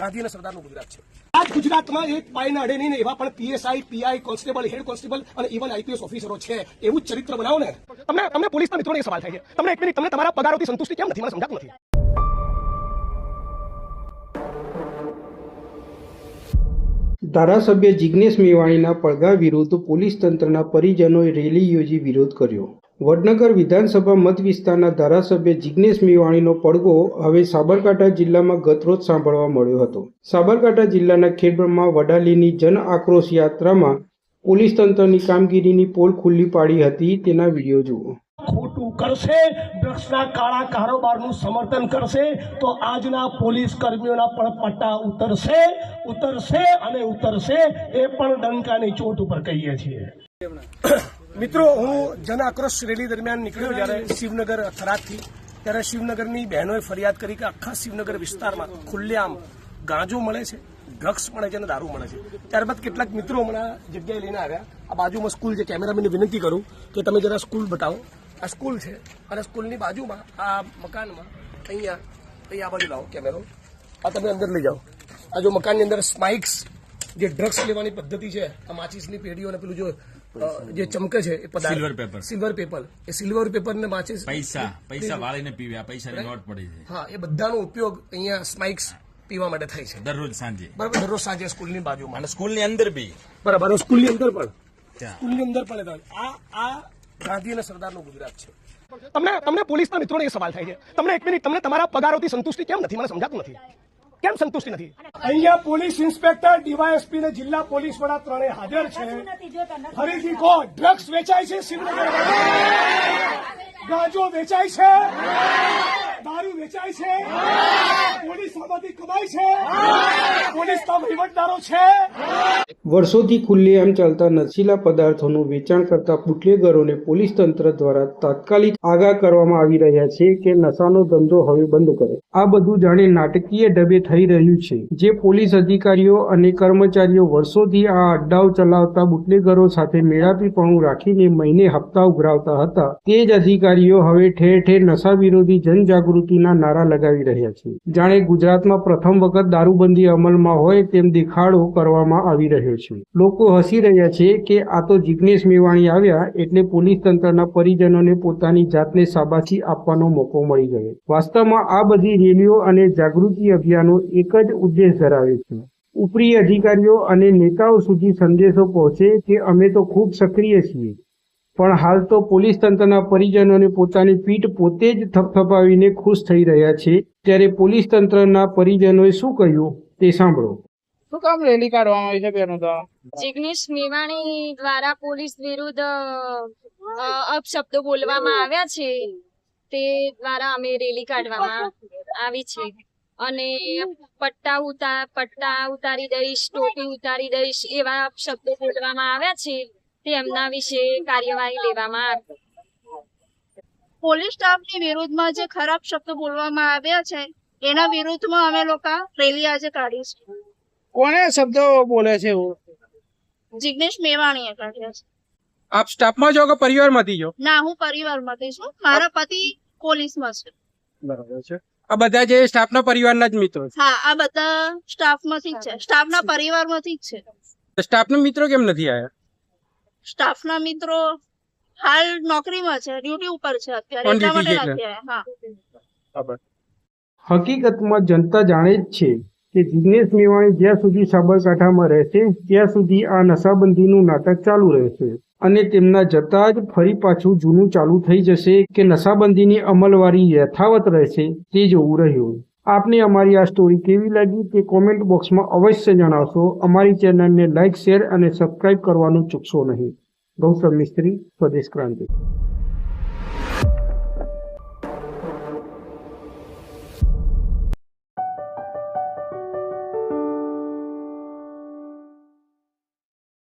ગાંધી અને સરદારનું ગુજરાત છે. આ ગુજરાતમાં એક પાયના અડે નહીં એવા પણ PSI PI constable head constable અને ઇવન આઈપીએસ ઓફિસરો છે. એવું જ ચરિત્ર બનાવો ને. તમને તમને પોલીસના મિત્રોને એ સવાલ થાય છે. તમને એક મિનિટ તમને તમારા પગારોથી સંતુષ્ટિ કેમ નથી? મને સમજાતું નથી. ધારાસભ્ય જિજ્ઞેશ મેવાણીના પડઘા વિરુદ્ધ પોલીસ તંત્રના પરિજનોએ રેલી યોજી વિરોધ કર્યો. વડનગર વિધાનસભા મત વિસ્તારના ધારાસભ્ય જિજ્ઞેશ મેવાણીનો પડઘો હવે સાબરકાંઠા જિલ્લામાં ગતરોજ સાંભળવા મળ્યો હતો. સાબરકાંઠા જિલ્લાના ખેડબ્રહ્મા વડાલીની જન આક્રોશ યાત્રામાં પોલીસ તંત્રની કામગીરીની પોલ ખુલ્લી પાડી હતી. તેના વીડિયો જુઓ. ખોટું કરશે, ડ્રગ્સના કાળા કારોબારનું સમર્થન કરશે, તો આજના પોલીસ કર્મીઓના પણ પટ્ટા ઉતરશે ઉતરશે અને ઉતરશે, એ પણ ડંકાની ચોટ ઉપર કહીએ છીએ. મિત્રો, હું જન આક્રોશ રેલી દરમિયાન નીકળ્યો જ્યારે શિવનગર થરાદથી, ત્યારે શિવનગરની બહેનોએ ફરિયાદ કરી કે આખા શિવનગર વિસ્તારમાં ખુલ્લેઆમ ગાંજો મળે છે, ડ્રગ્સ મળે છે અને દારૂ મળે છે. ત્યારબાદ કેટલાક મિત્રો હમણાં જગ્યાએ લઈને આવ્યા. આ બાજુમાં સ્કૂલ છે, કેમેરામેનને વિનંતી કરું કે તમે જરા સ્કૂલ બતાવો. આ સ્કૂલ છે અને સ્કૂલની બાજુમાં, આ મકાનમાં, અહીંયા અહીંયા આ બાજુ લાવો કેમેરો. આ તમે અંદર લઈ જાઓ. આ જો મકાનની અંદર સ્માઇક્સ જે ડ્રગ્સ લેવાની પદ્ધતિ છે, આ માચીસની પેઢીઓ અને પેલું જો જે ચમકે છે એ પદાર્થ. સિલ્વર પેપર સિલ્વર પેપર એ સિલ્વર પેપર ને માચીસ પૈસા. પૈસા વાળીને પીવે. આ પૈસાની નોટ પડી છે. હા એ બધાનો ઉપયોગ અહીંયા સ્માઇક્સ પીવા માટે થાય છે. દરરોજ સાંજે. બરાબર દરરોજ સાંજે સ્કૂલની બાજુમાં. અને સ્કૂલની અંદર બી. બરાબર સ્કૂલની અંદર પણ. સ્કૂલની અંદર પણ આ આ ગાંધી અને સરદારનું ગુજરાત છે. તમને તમને પોલીસના મિત્રોને એ સવાલ થાય છે. તમને એક મિનિટ તમને તમારા પગારોથી સંતુષ્ટિ કેમ નથી? મને સમજાતું નથી. કેમ સંતુષ્ટિ નથી? અહીંયા પોલીસ ઇન્સ્પેક્ટર ડીવાયએસપી ને જિલ્લા પોલીસ વડા ત્રણે હાજર છે. ફરીથી કહો ડ્રગ્સ વેચાય છે શિવનગર ગાંજો વેચાય છે? દારૂ વેચાય છે? પોલીસ આમાંથી કમાય છે? પોલીસના વહીવટદારો છે? વર્ષોથી ખુલ્લેઆમ ચાલતા નશીલા પદાર્થોનું વેચાણ કરતા બુટલેગરોને પોલીસ તંત્ર દ્વારા તાત્કાલિક આગાહ કરવામાં આવી રહ્યા છે કે નશાનો ધંધો હવે બંધ કરે. આ બધું જાણે નાટકીય ઢબે થઈ રહ્યું છે, જે પોલીસ અધિકારીઓ અને કર્મચારીઓ વર્ષોથી આ અડ્ડાઓ ચલાવતા બુટલેગરો સાથે મેળાપીપણું રાખીને મહિને હપ્તા ઉઘરાવતા હતા. તે જ અધિકારીઓ હવે ઠેર ઠેર નશા વિરોધી જનજાગૃતિના નારા લગાવી રહ્યા છે. જાણે ગુજરાતમાં પ્રથમ વખત દારૂબંધી અમલમાં હોય તેમ દેખાડો કરવામાં આવી રહ્યો છે. લોકો હસી રહ્યા છે કે આ તો જિગ્નેશ મેવાણી આવ્યા એટલે પોલીસ તંત્રના પરિજનોને પોતાની જાતને શાબાશી આપવાનો મોકો મળી ગયો. વાસ્તવમાં આ બધી રેલીઓ અને જાગૃતિ અભિયાનો એક જ ઉદ્દેશ ધરાવે છે. ઉપરી અધિકારીઓ અને નેતાઓ સુધી સંદેશો પહોંચે કે અમે તો ખૂબ સક્રિય છીએ. પણ હાલ તો પોલીસ તંત્રના પરિજનોને પોતાની પીઠ પોતે જ થપથપાવીને ખુશ થઈ રહ્યા છે. ત્યારે પોલીસ તંત્રના પરિજનોએ શું કહ્યું તે સાંભળો. શું કામ રેલી કાઢવામાં આવી છે બેનો તો? જિગ્નેશ મેવાણી દ્વારા પોલીસ વિરુદ્ધ અપશબ્દો બોલવામાં આવ્યા છે. તે દ્વારા અમે રેલી કાઢવામાં આવી છે. અને પટ્ટા ઉતાર પટ્ટા ઉતારી દઈશ ટોપી ઉતારી દઈશ એવા શબ્દો બોલવામાં આવ્યા છે. તે એમના વિશે કાર્યવાહી લેવામાં આવી. પોલીસ સ્ટાફની વિરુદ્ધમાં જે ખરાબ શબ્દો બોલવામાં આવ્યા છે એના વિરુદ્ધમાં અમે લોકો રેલી આજે કાઢીશું. કોને શબ્દો બોલે છે જિગ્નેશ મેવાણીએ કાઢ્યા છે. આપ સ્ટાફમાં છો કે પરિવારમાંથી છો? ના હું પરિવારમાંથી છું. મારા પતિ પોલીસમાં છે. બરાબર છે. આ બધા જે સ્ટાફના પરિવારના જ મિત્રો હા આ બધા સ્ટાફમાંથી જ છે. સ્ટાફના પરિવારમાંથી જ છે. છે સ્ટાફના મિત્રો કેમ નથી આવ્યા સ્ટાફના મિત્રો હાલ નોકરીમાં છે ડ્યુટી ઉપર છે અત્યારે એટલા માટે છે હા. હકીકતમાં જનતા જાણે જ છે કે જિગ્નેશ મેવાણી જ્યાં સુધી સાબરકાંઠામાં રહેશે ત્યાં સુધી આ નશાબંધીનું નાટક ચાલુ રહેશે. અને તેમના જતા જ ફરી પાછું જૂનું ચાલુ થઈ જશે કે નશાબંધીની અમલવારી યથાવત રહેશે તે જોવું રહ્યું. આપને અમારી આ સ્ટોરી કેવી લાગી તે કોમેન્ટ બોક્સમાં અવશ્ય જણાવશો. અમારી ચેનલને લાઇક શેર અને સબસ્ક્રાઇબ કરવાનું ચૂકશો નહીં. ગૌતમ મિસ્ત્રી, સ્વદેશ ક્રાંતિ.